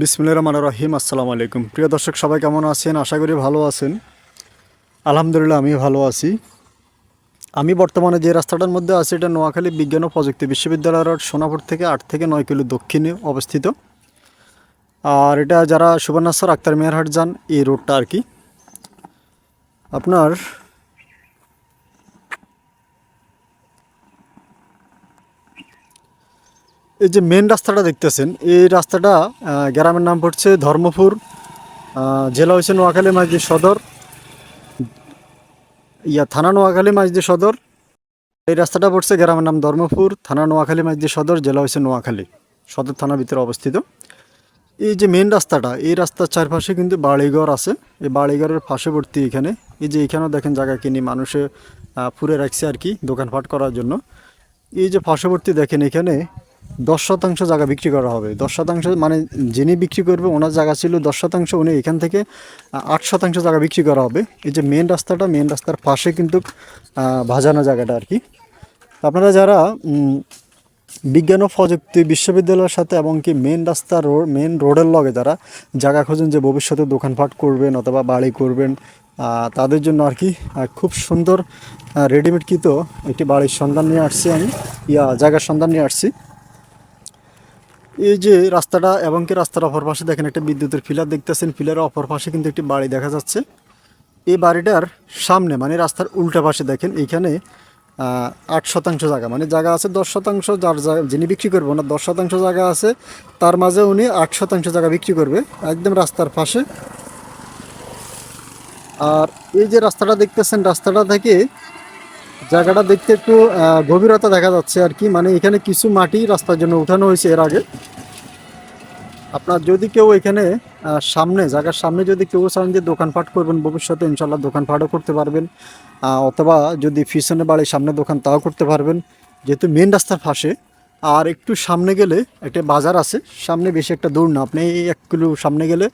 বিসমুল্লাহ রহমান রহিম, আসসালামু আলাইকুম। প্রিয় দর্শক, সবাই কেমন আছেন? আশা করি ভালো আছেন। আলহামদুলিল্লাহ আমি ভালো আছি। আমি বর্তমানে যে রাস্তাটার মধ্যে আছি, এটা নোয়াখালী বিজ্ঞান ও প্রযুক্তি বিশ্ববিদ্যালয়ের রোড সোনাপুর থেকে আট থেকে নয় কিলো দক্ষিণে অবস্থিত। আর এটা যারা সুবর্ণাশ্বর আক্তার মেয়ারহাট যান, এই রোডটা আর কি। আপনার এই যে মেন রাস্তাটা দেখতেছেন, এই রাস্তাটা গ্রামের নাম পড়ছে ধর্মপুর জেলা হয়েছে নোয়াখালী মাঝদি সদর। ইয়া, থানা নোয়াখালী মাঝদি সদর। এই রাস্তাটা পড়ছে গ্রামের নাম ধর্মপুর, থানা নোয়াখালী মাঝদি সদর, জেলা হয়েছে নোয়াখালী, সদর থানার ভিতরে অবস্থিত। এই যে মেন রাস্তাটা, এই রাস্তার চারপাশে কিন্তু বাড়িঘর আছে। এই বাড়িঘরের পাশেবর্তী এখানে। এই যে এখানেও দেখেন জায়গা কিনে মানুষে পুরে রাখছে আর কি দোকানপাট করার জন্য। এই যে পার্শ্ববর্তী দেখেন এখানে দশ শতাংশ জায়গা বিক্রি করা হবে। দশ শতাংশ মানে যিনি বিক্রি করবে, ওনার জায়গা ছিল দশ শতাংশ, উনি এখান থেকে আট শতাংশ জায়গা বিক্রি করা হবে। এই যে মেন রাস্তাটা মেন রাস্তার পাশে কিন্তু ভাজানো জায়গাটা আর কি। আপনারা যারা বিজ্ঞান ও প্রযুক্তি বিশ্ববিদ্যালয়ের সাথে এবং কি মেন রাস্তা রোড মেন রোডের লগে যারা জায়গা খোঁজেন যে ভবিষ্যতে দোকানপাট করবেন অথবা বাড়ি করবেন তাদের জন্য আর কি খুব সুন্দর রেডিমেড কিত একটি বাড়ির সন্ধান নিয়ে আসছি আমি। ইয়া, জায়গার সন্ধান নিয়ে আসছি। এই যে রাস্তাটা এবং কি রাস্তার অপর পাশে দেখেন একটা বিদ্যুতের ফিলার দেখতেছেন ফিলারের অপর পাশে কিন্তু একটি বাড়ি দেখা যাচ্ছে। এই বাড়িটার সামনে মানে রাস্তার উল্টা পাশে দেখেন এইখানে আহ, আট শতাংশ জায়গা মানে জায়গা আছে দশ শতাংশ যার যিনি বিক্রি করবে ওনার দশ শতাংশ জায়গা আছে তার মাঝে উনি আট শতাংশ জায়গা বিক্রি করবে একদম রাস্তার পাশে। আর এই যে রাস্তাটা দেখতেছেন রাস্তাটা থেকে জায়গাটা দেখতে একটু গভীরতা দেখা যাচ্ছে আর কি। মানে এখানে কিছু মাটি রাস্তার জন্য উঠানো হয়েছে এর আগে। আপনার যদি কেউ এখানে সামনে, জায়গার সামনে যদি কেউ চান যে দোকানপাট করবেন, ভবিষ্যতে ইনশাল্লাহ দোকানপাটও করতে পারবেন। অথবা যদি পিছনে বাড়ির সামনে দোকান, তাও করতে পারবেন। যেহেতু মেন রাস্তার পাশে, আর একটু সামনে গেলে একটা বাজার আছে। সামনে বেশি একটা দূর না। আপনি এক কিলো সামনে গেলে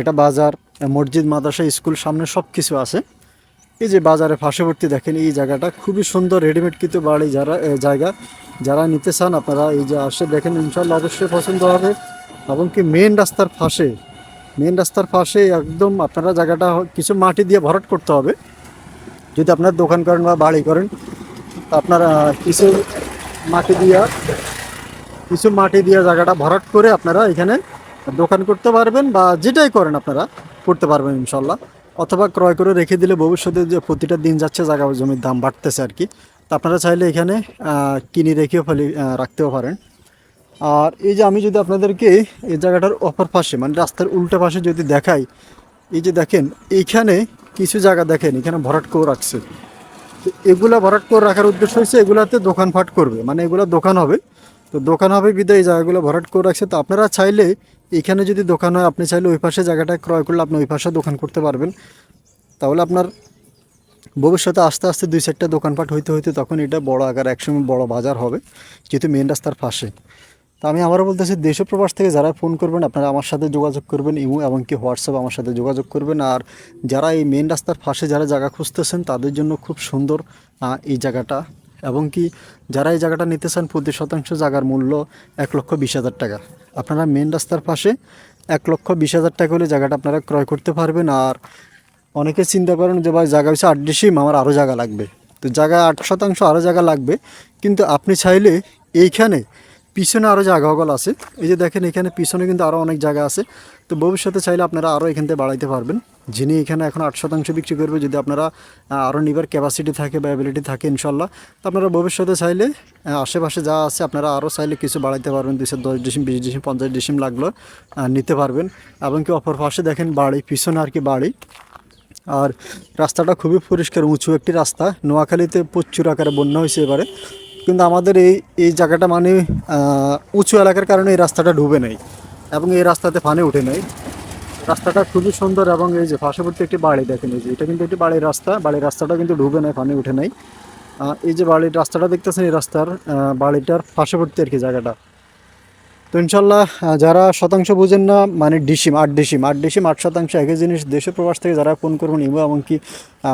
একটা বাজার, মসজিদ, মাদ্রাসা, স্কুল সামনে সব কিছু আছে। এই যে বাজারে পার্শ্ববর্তী দেখেন, এই জায়গাটা খুবই সুন্দর রেডিমেড কিন্তু বাড়ি যারা জায়গা। যারা নিতে চান আপনারা এই যে আসে, দেখেন ইনশাল্লাহ অবশ্যই পছন্দ হবে। এবং কি মেন রাস্তার পাশে মেন রাস্তার পাশে একদম আপনারা জায়গাটা কিছু মাটি দিয়ে ভরাট করতে হবে। যদি আপনার দোকান করেন বা বাড়ি করেন আপনারা কিছু মাটি দিয়া, কিছু মাটি দিয়ে জায়গাটা ভরাট করে আপনারা এখানে দোকান করতে পারবেন বা যেটাই করেন আপনারা করতে পারবেন ইনশাল্লাহ অথবা ক্রয় করে রেখে দিলে ভবিষ্যতে যে প্রতিটা দিন যাচ্ছে জায়গা জমির দাম বাড়তেছে আর কি। তা আপনারা চাইলে এখানে কিনে রেখেও ফেলে রাখতেও পারেন। আর এই যে আমি যদি আপনাদেরকে এই জায়গাটার অপর পাশে মানে রাস্তার উল্টো পাশে যদি দেখাই, এই যে দেখেন, এইখানে কিছু জায়গা দেখেন, এখানে ভরাট করে রাখছে। তো এগুলা ভরাট করে রাখার উদ্দেশ্য হচ্ছে এগুলাতে দোকানপাট করবে মানে এগুলা দোকান হবে। তো দোকান হবে বিদায়, এই জায়গাগুলো ভরাট করে রাখছে। তো আপনারা চাইলে এখানে যদি দোকান হয়, আপনি চাইলে ওই পাশে জায়গাটা ক্রয় করলে আপনি ওই পাশে দোকান করতে পারবেন। তাহলে আপনার ভবিষ্যতে আস্তে আস্তে দুই চারটা দোকানপাট হইতে হইতে তখন এটা বড় আকার, একসময় বড় বাজার হবে, যেহেতু মেন রাস্তার পাশে। তা আমি আবারও বলতেছি দেশ প্রবাস থেকে যারা ফোন করবেন, আপনারা আমার সাথে যোগাযোগ করবেন, ইমো এবং কি হোয়াটসঅ্যাপ আমার সাথে যোগাযোগ করবেন। আর যারা এই মেন রাস্তার পাশে যারা জায়গা খুঁজতেছেন, তাদের জন্য খুব সুন্দর এই জায়গাটা। এবং কি যারা এই জায়গাটা নিতে চান প্রতি শতাংশ জায়গার মূল্য এক লক্ষ বিশ হাজার টাকা। আপনারা মেন রাস্তার পাশে এক লক্ষ বিশ হাজার টাকা হলে জায়গাটা আপনারা ক্রয় করতে পারবেন। আর অনেকে চিন্তা করেন যে, ভাই, জায়গা হচ্ছে আট ডিসিম, আমার আরও জায়গা লাগবে। তো জায়গা আট শতাংশ আরও জায়গা লাগবে। কিন্তু আপনি চাইলে এইখানে পিছনে আরও জায়গা আছে। এই যে দেখেন, এখানে পিছনে কিন্তু আরও অনেক জায়গা আছে। তো ভবিষ্যতে চাইলে আপনারা আরও এখান থেকে বাড়াইতে পারবেন। যিনি এখানে এখন আট শতাংশ বিক্রি করবে, যদি আপনারা আরও নিবার ক্যাপাসিটি থাকে বা অ্যাবিলিটি থাকে ইনশাল্লাহ তো আপনারা ভবিষ্যতে চাইলে আশেপাশে যা আছে আপনারা আরও চাইলে কিছু বাড়াইতে পারবেন। দুইশো দশ ডিসিম, বিশ ডিসিম, পঞ্চাশ ডিসিম লাগল নিতে পারবেন। এবং কি অপর পাশে দেখেন বাড়ি, পিছনে আর কি বাড়ি। আর রাস্তাটা খুবই পরিষ্কার, উঁচু একটি রাস্তা। নোয়াখালীতে প্রচুর আকারে বন্যা হয়েছে এবারে। কিন্তু আমাদের এই এই জায়গাটা মানে উঁচু এলাকার কারণে এই রাস্তাটা ডুবে নেই এবং এই রাস্তাতে ফানে উঠে নেই। রাস্তাটা খুবই সুন্দর এবং এই যে পার্শ্ববর্তী একটি বাড়ি দেখেন এই যে, এটা কিন্তু একটি বাড়ির রাস্তা, বাড়ির রাস্তাটা কিন্তু ডুবে নেই ফানে উঠে নেই। এই যে বাড়ির রাস্তাটা দেখতেছেন, এই রাস্তার বাড়িটার পার্শ্ববর্তী আর কি জায়গাটা। তো ইনশাল্লাহ যারা শতাংশ বুঝেন না মানে ডিসিম, আট ডিসিম আট ডিসিম, আট শতাংশ একই জিনিস দেশে প্রবাস থেকে যারা ফোন করবেন, ইমো এমনকি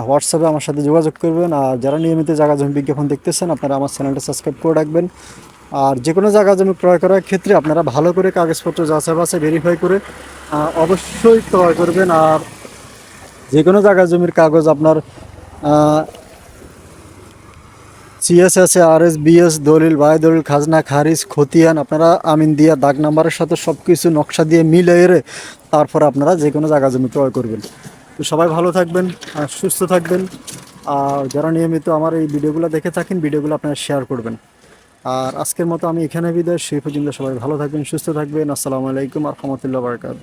হোয়াটসঅ্যাপে আমার সাথে যোগাযোগ করবেন। আর যারা নিয়মিত জায়গা জমি বিজ্ঞাপন দেখতেছেন, আপনারা আমার চ্যানেলটা সাবস্ক্রাইব করে রাখবেন। আর যে কোনো জায়গা জমি ক্রয় করার ক্ষেত্রে আপনারা ভালো করে কাগজপত্র যাচাই বাছাই ভেরিফাই করে অবশ্যই ক্রয় করবেন। আর যে কোনো জায়গা জমির কাগজ আপনার সিএসএস আর এস বিএস, দলিল বাই দলিল খাজনা, খারিজ, খতিয়ান, আপনারা আমিন দিয়া দাগ নাম্বারের সাথে সব কিছু নকশা দিয়ে মিলে এরে তারপর আপনারা যে কোনো জায়গা জমি ক্রয় করবেন। তো সবাই ভালো থাকবেন, আর সুস্থ থাকবেন। আর যারা নিয়মিত আমার এই ভিডিওগুলো দেখে থাকেন, ভিডিওগুলো আপনারা শেয়ার করবেন। আর আজকের মতো আমি এখানে বিদায় সেই পর্যন্ত সবাই ভালো থাকবেন, সুস্থ থাকবেন। আসসালামু আলাইকুম আর রহমতুল্লাহ বারকাত